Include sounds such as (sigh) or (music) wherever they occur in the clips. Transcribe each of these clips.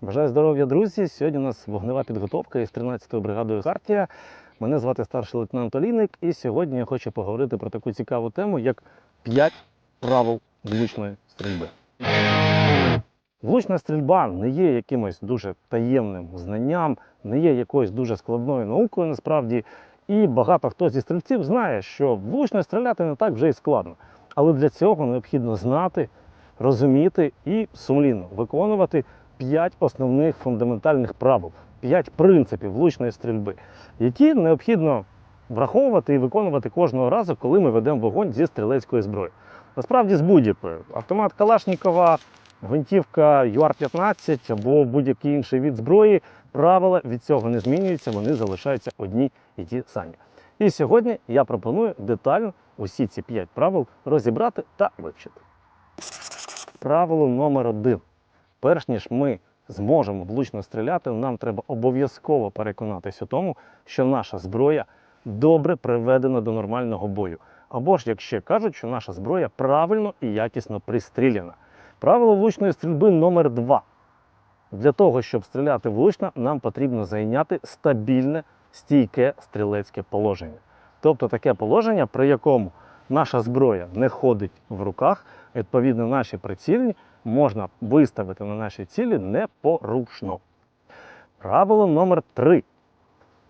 Бажаю здоров'я, друзі! Сьогодні у нас вогнева підготовка із 13-ю бригадою Хартія. Мене звати старший лейтенант Олійник, і сьогодні я хочу поговорити про таку цікаву тему, як 5 правил влучної стрільби. Влучна стрільба не є якимось дуже таємним знанням, не є якоюсь дуже складною наукою насправді. І багато хто зі стрільців знає, що влучно стріляти не так вже і складно. Але для цього необхідно знати, розуміти і сумлінно виконувати 5 основних фундаментальних правил, 5 принципів влучної стрільби, які необхідно враховувати і виконувати кожного разу, коли ми ведемо вогонь зі стрілецької зброї. Насправді з будь-якою. Автомат Калашнікова, гвинтівка ЮАР-15 або будь-який інший від зброї, правила від цього не змінюються, вони залишаються одні і ті самі. І сьогодні я пропоную детально усі ці 5 правил розібрати та вивчити. Правило номер один. Перш ніж ми зможемо влучно стріляти, нам треба обов'язково переконатися у тому, що наша зброя добре приведена до нормального бою. Або ж, як ще кажуть, що наша зброя правильно і якісно пристріляна. Правило влучної стрільби номер 2 Для того, щоб стріляти влучно, нам потрібно зайняти стабільне, стійке стрілецьке положення. Тобто таке положення, при якому наша зброя не ходить в руках, відповідно, наші прицільні можна виставити на наші цілі непорушно. Правило номер 3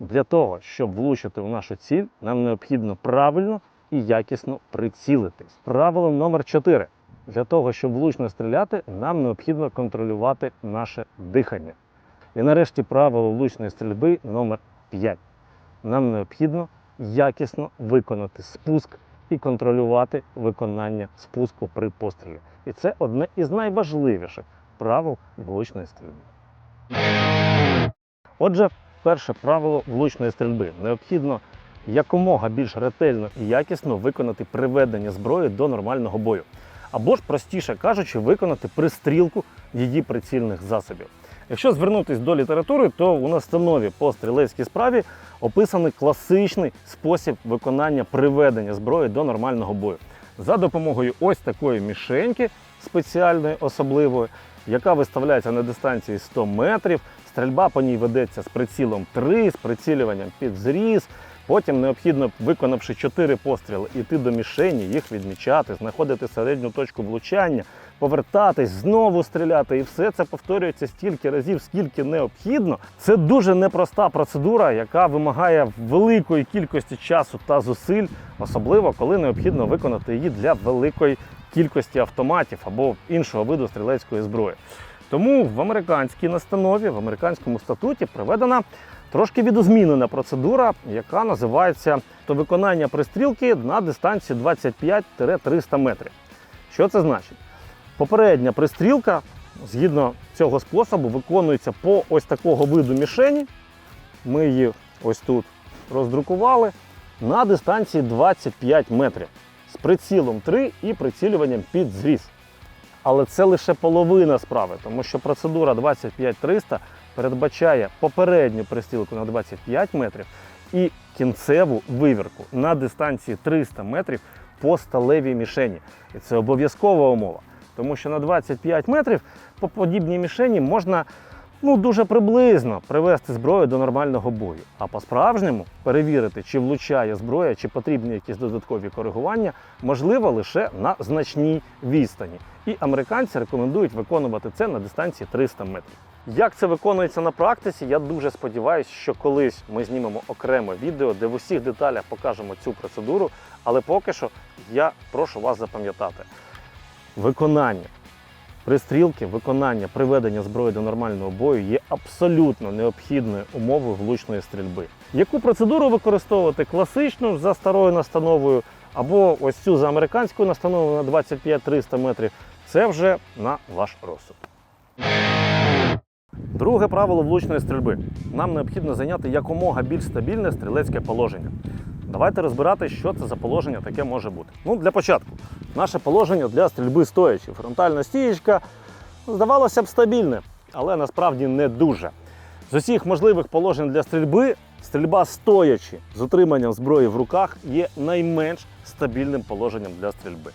Для того, щоб влучити в нашу ціль, нам необхідно правильно і якісно прицілитись. Правило номер 4 Для того, щоб влучно стріляти, нам необхідно контролювати наше дихання. І нарешті правило влучної стрільби номер 5 Нам необхідно якісно виконати спуск і контролювати виконання спуску при пострілі. І це одне із найважливіших правил влучної стрільби. Отже, перше правило влучної стрільби необхідно якомога більш ретельно і якісно виконати приведення зброї до нормального бою. Або ж, простіше кажучи, виконати пристрілку її прицільних засобів. Якщо звернутися до літератури, то у настанові по стрілецькій справі описаний класичний спосіб виконання приведення зброї до нормального бою за допомогою ось такої мішеньки спеціальної особливої, яка виставляється на дистанції 100 метрів. Стрільба по ній ведеться з прицілом 3, з прицілюванням під зріз. Потім необхідно, виконавши 4 постріли, йти до мішені, їх відмічати, знаходити середню точку влучання, повертатись, знову стріляти. І все це повторюється стільки разів, скільки необхідно. Це дуже непроста процедура, яка вимагає великої кількості часу та зусиль, особливо коли необхідно виконати її для великої кількості автоматів або іншого виду стрілецької зброї. Тому в американській настанові, в американському статуті проведена трошки відозмінена процедура, яка називається то виконання пристрілки на дистанції 25-300 метрів. Що це значить? Попередня пристрілка, згідно цього способу, виконується по ось такого виду мішені. Ми її ось тут роздрукували на дистанції 25 метрів з прицілом 3 і прицілюванням під зріз. Але це лише половина справи, тому що процедура 25-300 передбачає попередню пристрілку на 25 метрів і кінцеву вивірку на дистанції 300 метрів по сталевій мішені. І це обов'язкова умова, тому що на 25 метрів по подібній мішені можна ну, дуже приблизно привести зброю до нормального бою. А по-справжньому перевірити, чи влучає зброя, чи потрібні якісь додаткові коригування, можливо лише на значній відстані. І американці рекомендують виконувати це на дистанції 300 метрів. Як це виконується на практиці, я дуже сподіваюся, що колись ми знімемо окреме відео, де в усіх деталях покажемо цю процедуру. Але поки що я прошу вас запам'ятати: виконання пристрілки, виконання приведення зброї до нормального бою є абсолютно необхідною умовою влучної стрільби. Яку процедуру використовувати? Класичну за старою настановою або ось цю за американською настановою на 25-300 метрів. Це вже на ваш розсуд. Друге правило влучної стрільби. Нам необхідно зайняти якомога більш стабільне стрілецьке положення. Давайте розбирати, що це за положення таке може бути. Ну, для початку, наше положення для стрільби стоячи. Фронтальна стієчка, здавалося б, стабільне, але насправді не дуже. З усіх можливих положень для стрільби, стрільба стоячи з утриманням зброї в руках є найменш стабільним положенням для стрільби.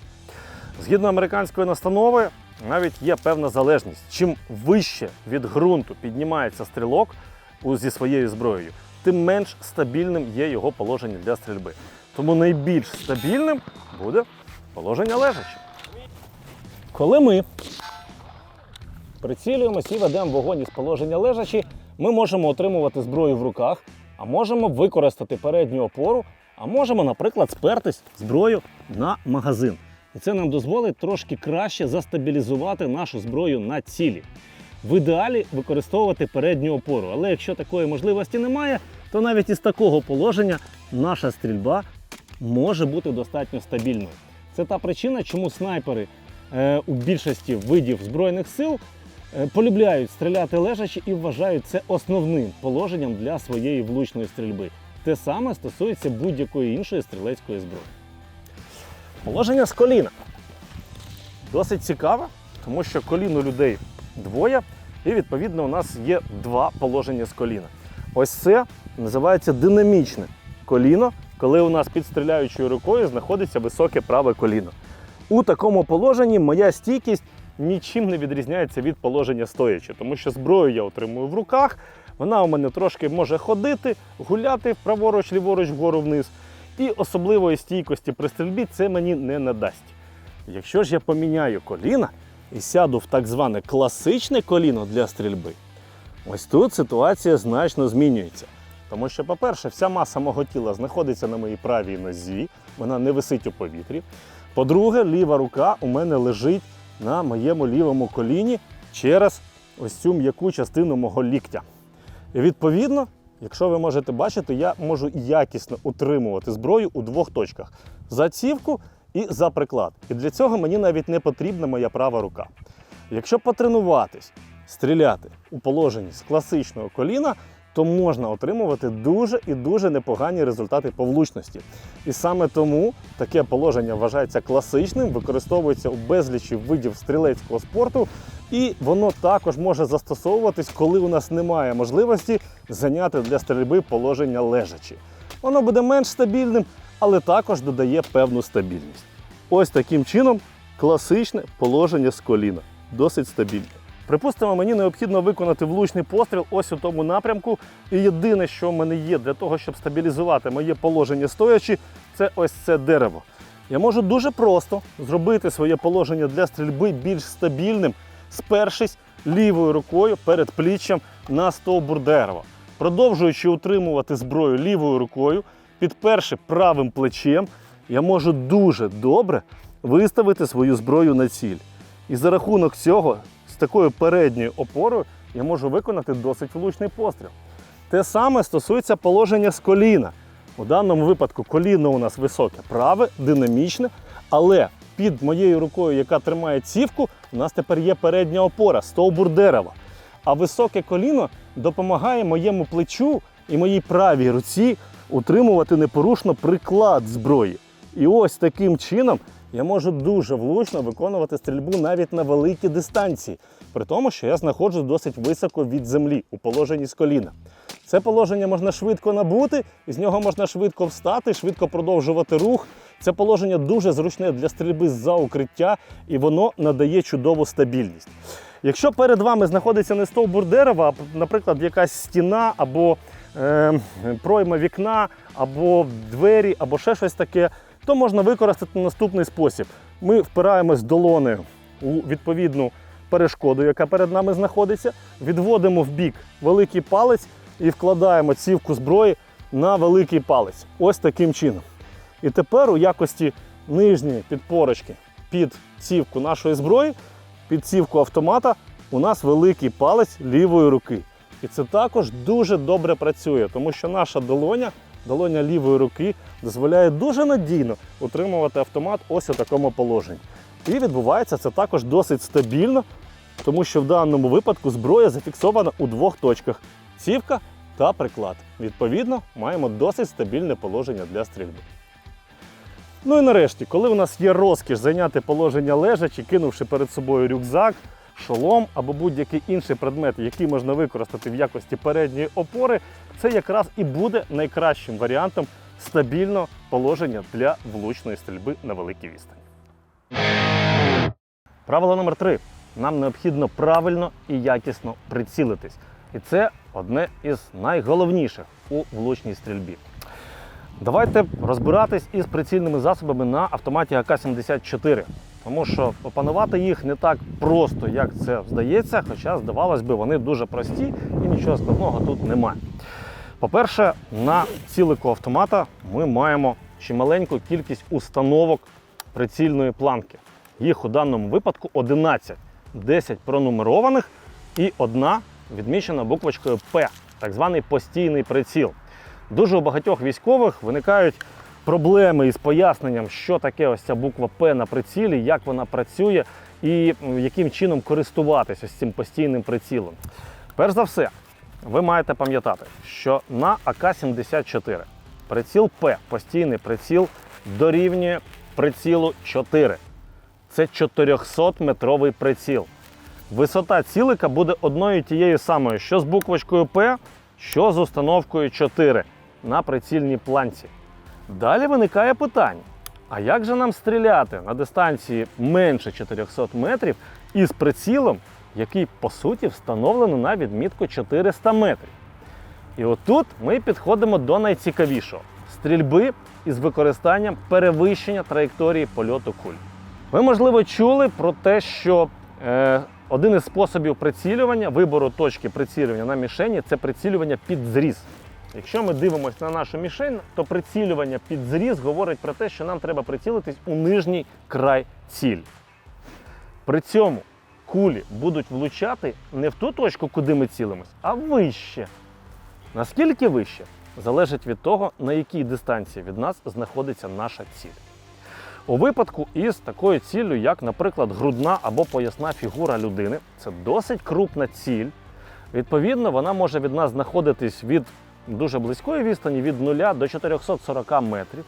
Згідно американської настанови, навіть є певна залежність. Чим вище від ґрунту піднімається стрілок зі своєю зброєю, тим менш стабільним є його положення для стрільби. Тому найбільш стабільним буде положення лежачи. Коли ми прицілюємось і ведемо вогонь із положення лежачі, ми можемо отримувати зброю в руках, а можемо використати передню опору, а можемо, наприклад, спертись зброю на магазин. І це нам дозволить трошки краще застабілізувати нашу зброю на цілі. В ідеалі використовувати передню опору, але якщо такої можливості немає, то навіть із такого положення наша стрільба може бути достатньо стабільною. Це та причина, чому снайпери е, у більшості видів збройних сил е, полюбляють стріляти лежачи і вважають це основним положенням для своєї влучної стрільби. Те саме стосується будь-якої іншої стрілецької зброї. Положення з коліна. Досить цікаве, тому що колін у людей двоє, і відповідно у нас є два положення з коліна. Ось це називається динамічне коліно, коли у нас під стріляючою рукою знаходиться високе праве коліно. У такому положенні моя стійкість нічим не відрізняється від положення стоячи, тому що зброю я отримую в руках, вона у мене трошки може ходити, гуляти праворуч, ліворуч, вгору вниз. І особливої стійкості при стрільбі це мені не надасть. Якщо ж я поміняю коліна і сяду в так зване класичне коліно для стрільби, ось тут ситуація значно змінюється. Тому що, по-перше, вся маса мого тіла знаходиться на моїй правій нозі, вона не висить у повітрі. По-друге, ліва рука у мене лежить на моєму лівому коліні через ось цю м'яку частину мого ліктя. І відповідно, якщо ви можете бачити, я можу якісно утримувати зброю у двох точках: за цівку і за приклад. І для цього мені навіть не потрібна моя права рука. Якщо потренуватись, стріляти у положенні з класичного коліна, то можна отримувати дуже і дуже непогані результати по влучності. І саме тому таке положення вважається класичним, використовується у безлічі видів стрілецького спорту, і воно також може застосовуватись, коли у нас немає можливості зайняти для стрільби положення лежачі. Воно буде менш стабільним, але також додає певну стабільність. Ось таким чином класичне положення з коліна. Досить стабільне. Припустимо, мені необхідно виконати влучний постріл ось у тому напрямку. І єдине, що в мене є для того, щоб стабілізувати моє положення стоячи, це ось це дерево. Я можу дуже просто зробити своє положення для стрільби більш стабільним, спершись лівою рукою перед пліччям на стовбур дерева. Продовжуючи утримувати зброю лівою рукою, підперши правим плечем, я можу дуже добре виставити свою зброю на ціль. І за рахунок цього, такою передньою опорою, я можу виконати досить влучний постріл. Те саме стосується положення з коліна. У даному випадку коліно у нас високе, праве, динамічне, але під моєю рукою, яка тримає цівку, у нас тепер є передня опора, стовбур дерева. А високе коліно допомагає моєму плечу і моїй правій руці утримувати непорушно приклад зброї. І ось таким чином я можу дуже влучно виконувати стрільбу навіть на великій дистанції, при тому, що я знаходжусь досить високо від землі у положенні з коліна. Це положення можна швидко набути, з нього можна швидко встати, швидко продовжувати рух. Це положення дуже зручне для стрільби з-за укриття, і воно надає чудову стабільність. Якщо перед вами знаходиться не стовбур дерева, а, наприклад, якась стіна або е, пройма вікна, або двері, або ще щось таке, то можна використати наступний спосіб. Ми впираємось долонею у відповідну перешкоду, яка перед нами знаходиться, відводимо в бік великий палець і вкладаємо цівку зброї на великий палець. Ось таким чином. І тепер у якості нижньої підпорочки під цівку нашої зброї, під цівку автомата, у нас великий палець лівої руки. І це також дуже добре працює, тому що наша долоня, долоня лівої руки, дозволяє дуже надійно утримувати автомат ось у такому положенні. І відбувається це також досить стабільно, тому що в даному випадку зброя зафіксована у двох точках цівка та приклад. Відповідно, маємо досить стабільне положення для стрільби. Ну і нарешті, коли у нас є розкіш зайняти положення лежачи, кинувши перед собою рюкзак, шолом або будь-який інший предмет, який можна використати в якості передньої опори, це якраз і буде найкращим варіантом стабільного положення для влучної стрільби на великій відстані. Правило номер три. нам необхідно правильно і якісно прицілитись. І це одне із найголовніших у влучній стрільбі. Давайте розбиратись із прицільними засобами на автоматі АК-74. Тому що опанувати їх не так просто, як це здається, хоча, здавалось би, вони дуже прості і нічого складного тут немає. По-перше, на цілику автомата ми маємо чималеньку кількість установок прицільної планки. Їх у даному випадку 11, 10 пронумерованих і одна відмічена буквочкою П, так званий постійний приціл. Дуже у багатьох військових виникають проблеми із поясненням, що таке ось ця буква П на прицілі, як вона працює і яким чином користуватися з цим постійним прицілом. Перш за все, ви маєте пам'ятати, що на АК-74 приціл П, постійний приціл, дорівнює прицілу 4. Це 400-метровий приціл. Висота цілика буде одною тією самою, що з буквочкою П, що з установкою 4 на прицільній планці. Далі виникає питання: а як же нам стріляти на дистанції менше 400 метрів із прицілом, який по суті встановлено на відмітку 400 метрів? І отут ми підходимо до найцікавішого стрільби із використанням перевищення траєкторії польоту куль. Ви, можливо, чули про те, що е, один із способів прицілювання, вибору точки прицілювання на мішені це прицілювання під зріз. Якщо ми дивимося на нашу мішень, то прицілювання під зріз говорить про те, що нам треба прицілитись у нижній край цілі. При цьому кулі будуть влучати не в ту точку, куди ми цілимось, а вище. Наскільки вище, залежить від того, на якій дистанції від нас знаходиться наша ціль. У випадку із такою ціллю, як, наприклад, грудна або поясна фігура людини, це досить крупна ціль. Відповідно, вона може від нас знаходитись від дуже близької відстані від 0 до 440 метрів.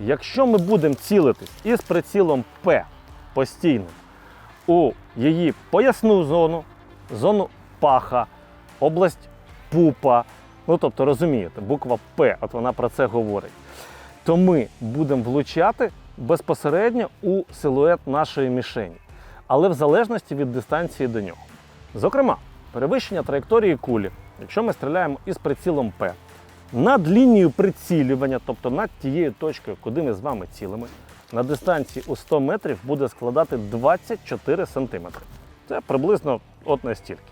Якщо ми будемо цілитись із прицілом П постійним у її поясну зону, зону паха, область пупа, ну тобто розумієте, буква П, от вона про це говорить, то ми будемо влучати безпосередньо у силует нашої мішені, але в залежності від дистанції до нього. Зокрема, перевищення траєкторії кулі, якщо ми стріляємо із прицілом П, над лінією прицілювання, тобто над тією точкою, куди ми з вами цілимо, на дистанції у 100 метрів буде складати 24 см. Це приблизно от настільки.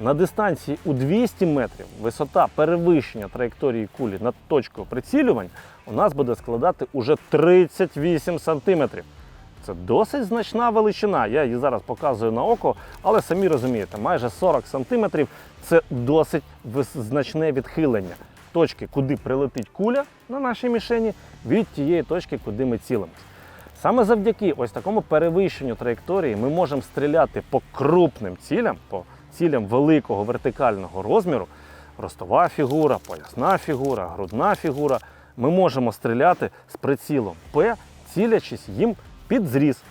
На дистанції у 200 метрів висота перевищення траєкторії кулі над точкою прицілювання у нас буде складати уже 38 см. Це досить значна величина. Я її зараз показую на око, але самі розумієте, майже 40 см це досить значне відхилення точки, куди прилетить куля на нашій мішені, від тієї точки, куди ми цілимось. Саме завдяки ось такому перевищенню траєкторії ми можемо стріляти по крупним цілям, по цілям великого вертикального розміру. Ростова фігура, поясна фігура, грудна фігура. Ми можемо стріляти з прицілом П, цілячись їм під зріз.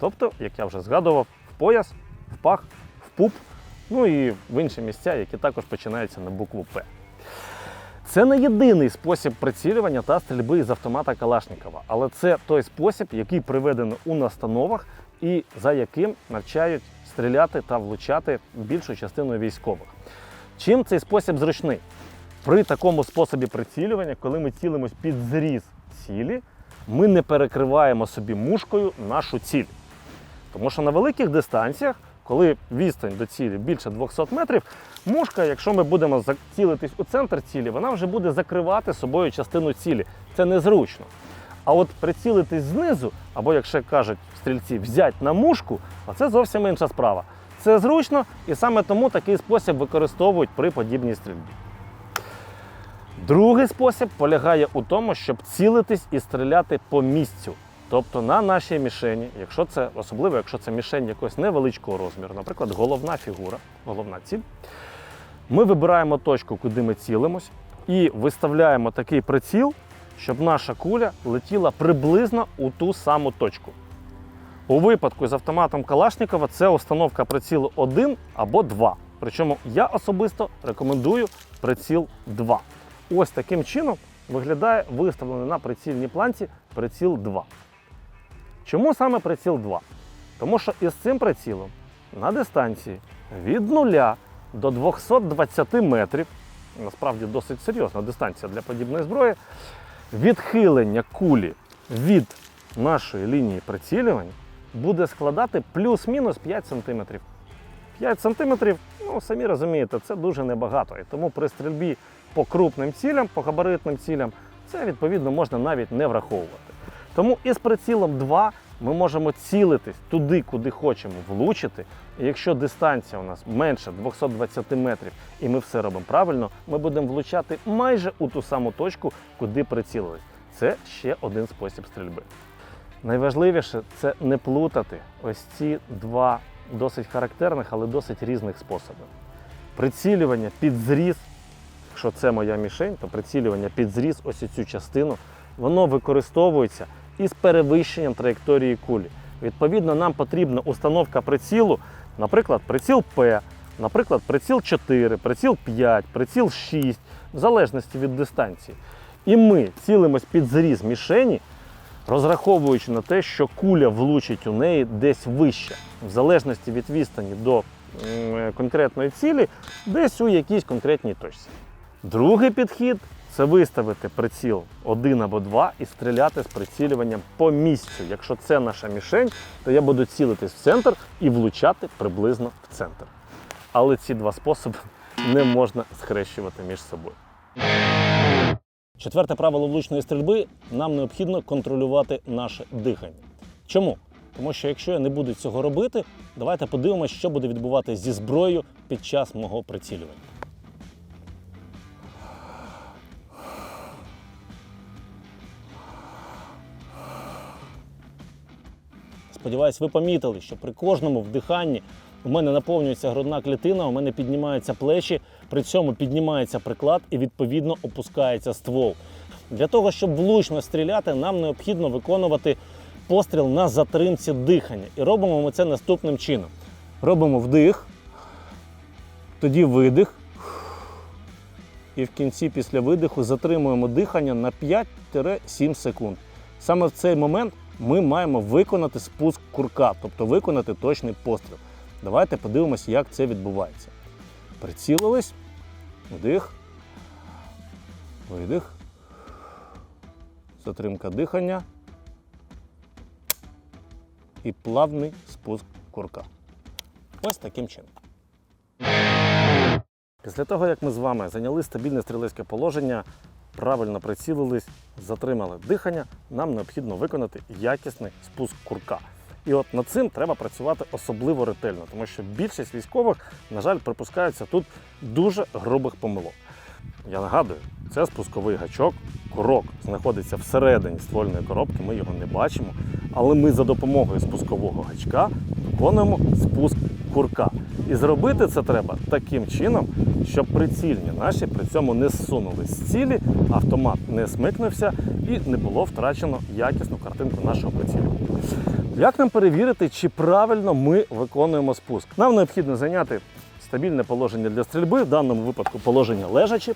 Тобто, як я вже згадував, в пояс, в пах, в пуп, ну і в інші місця, які також починаються на букву П. Це не єдиний спосіб прицілювання та стрільби з автомата Калашникова, але це той спосіб, який приведено у настановах і за яким навчають стріляти та влучати більшу частину військових. Чим цей спосіб зручний? При такому способі прицілювання, коли ми цілимось під зріз цілі, ми не перекриваємо собі мушкою нашу ціль. Тому що на великих дистанціях, коли відстань до цілі більше 200 метрів, мушка, якщо ми будемо зацілитись у центр цілі, вона вже буде закривати собою частину цілі. Це незручно. А от прицілитись знизу, або, якщо кажуть стрільці, взять на мушку, а це зовсім інша справа. Це зручно і саме тому такий спосіб використовують при подібній стрільбі. Другий спосіб полягає у тому, щоб цілитись і стріляти по місцю. Тобто на нашій мішені, якщо це особливо, якщо це мішень якогось невеличкого розміру, наприклад, головна фігура, головна ціль, ми вибираємо точку, куди ми цілимось, і виставляємо такий приціл, щоб наша куля летіла приблизно у ту саму точку. У випадку з автоматом Калашникова це установка прицілу 1 або 2. Причому я особисто рекомендую приціл 2. Ось таким чином виглядає виставлений на прицільній планці приціл 2. Чому саме приціл 2? Тому що із цим прицілом на дистанції від 0 до 220 метрів, насправді досить серйозна дистанція для подібної зброї, відхилення кулі від нашої лінії прицілювання буде складати плюс-мінус 5 см. 5 см, ну самі розумієте, це дуже небагато. І тому при стрільбі по крупним цілям, по габаритним цілям, це відповідно можна навіть не враховувати. Тому із прицілом 2 ми можемо цілитись туди, куди хочемо влучити. І якщо дистанція у нас менше 220 метрів, і ми все робимо правильно, ми будемо влучати майже у ту саму точку, куди прицілились. Це ще один спосіб стрільби. Найважливіше це не плутати ось ці два досить характерних, але досить різних способи. Прицілювання під зріз, якщо це моя мішень, то прицілювання під зріз, ось цю частину, воно використовується із перевищенням траєкторії кулі. Відповідно, нам потрібна установка прицілу, наприклад, приціл П, наприклад, приціл 4, приціл 5, приціл 6, в залежності від дистанції. І ми цілимось під зріз мішені, розраховуючи на те, що куля влучить у неї десь вище, в залежності від відстані до конкретної цілі, десь у якійсь конкретній точці. Другий підхід це виставити приціл один або два і стріляти з прицілюванням по місцю. Якщо це наша мішень, то я буду цілитись в центр і влучати приблизно в центр. Але ці два способи (laughs) не можна схрещувати між собою. Четверте правило влучної стрільби нам необхідно контролювати наше дихання. Чому? Тому що якщо я не буду цього робити, давайте подивимося, що буде відбуватися зі зброєю під час мого прицілювання. Сподіваюсь, ви помітили, що при кожному вдиханні у мене наповнюється грудна клітина, у мене піднімаються плечі, при цьому піднімається приклад і відповідно опускається ствол. Для того, щоб влучно стріляти, нам необхідно виконувати постріл на затримці дихання. І робимо ми це наступним чином: робимо вдих, тоді видих. І в кінці після видиху затримуємо дихання на 5-7 секунд. Саме в цей момент ми маємо виконати спуск курка, тобто виконати точний постріл. Давайте подивимося, як це відбувається. Прицілились, вдих, видих, затримка дихання і плавний спуск курка. Ось таким чином. Після того, як ми з вами зайняли стабільне стрілецьке положення, правильно прицілились, затримали дихання, нам необхідно виконати якісний спуск курка. І от над цим треба працювати особливо ретельно, тому що більшість військових, на жаль, припускаються тут дуже грубих помилок. Я нагадую, це спусковий гачок, курок знаходиться всередині ствольної коробки, ми його не бачимо, але ми за допомогою спускового гачка виконуємо спуск курка. І зробити це треба таким чином, щоб прицільні наші при цьому не зсунулись з цілі, автомат не смикнувся і не було втрачено якісну картинку нашого прицілювання. Як нам перевірити, чи правильно ми виконуємо спуск? Нам необхідно зайняти стабільне положення для стрільби, в даному випадку положення лежачі.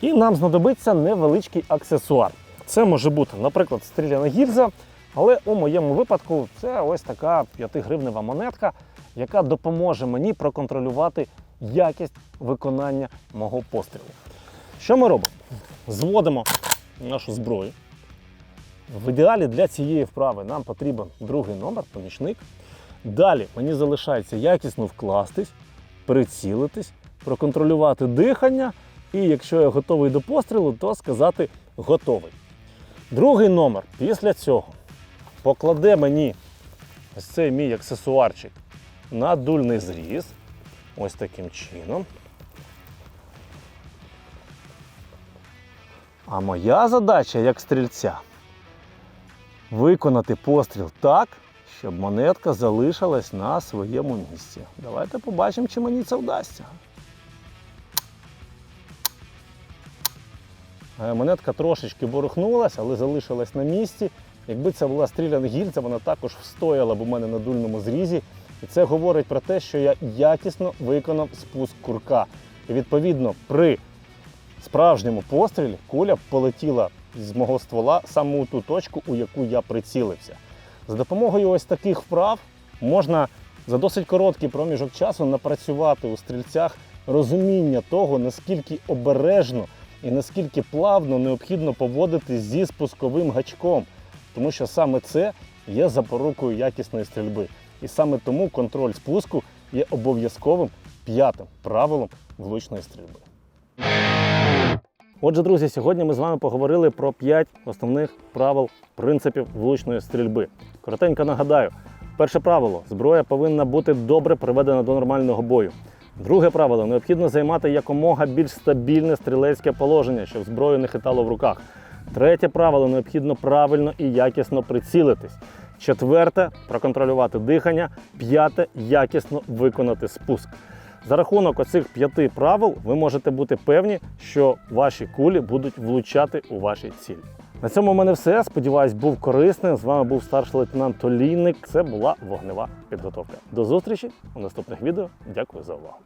І нам знадобиться невеличкий аксесуар. Це може бути, наприклад, стріляна гільза, але у моєму випадку це ось така 5-гривнева монетка, яка допоможе мені проконтролювати якість виконання мого пострілу. Що ми робимо? Зводимо нашу зброю. В ідеалі для цієї вправи нам потрібен другий номер, помічник. Далі мені залишається якісно вкластись, прицілитись, проконтролювати дихання. І якщо я готовий до пострілу, то сказати готовий. Другий номер після цього покладе мені ось цей мій аксесуарчик на дульний зріз. Ось таким чином. А моя задача як стрільця виконати постріл так, щоб монетка залишилась на своєму місці. Давайте побачимо, чи мені це вдасться. Е, Монетка трошечки ворухнулася, але залишилась на місці. Якби це була стріляна гільза, вона також встояла б у мене на дульному зрізі. І це говорить про те, що я якісно виконав спуск курка. І відповідно при справжньому пострілі куля полетіла з мого ствола саме у ту точку, у яку я прицілився. За допомогою ось таких вправ можна За досить короткий проміжок часу напрацювати у стрільцях розуміння того, наскільки обережно і наскільки плавно необхідно поводитись зі спусковим гачком, тому що саме це є запорукою якісної стрільби. І саме тому контроль спуску є обов'язковим п'ятим правилом влучної стрільби. Отже, друзі, сьогодні ми з вами поговорили про 5 основних правил принципів влучної стрільби. Коротенько нагадаю: перше правило зброя повинна бути добре приведена до нормального бою. Друге правило необхідно займати якомога більш стабільне стрілецьке положення, щоб зброю не хитало в руках. Третє правило необхідно правильно і якісно прицілитись. Четверте проконтролювати дихання. П'яте якісно виконати спуск. За рахунок оцих п'яти правил ви можете бути певні, що ваші кулі будуть влучати у ваші цілі. На цьому в мене все. Сподіваюсь, був корисним. З вами був старший лейтенант Толійник. Це була вогнева підготовка. До зустрічі у наступних відео. Дякую за увагу.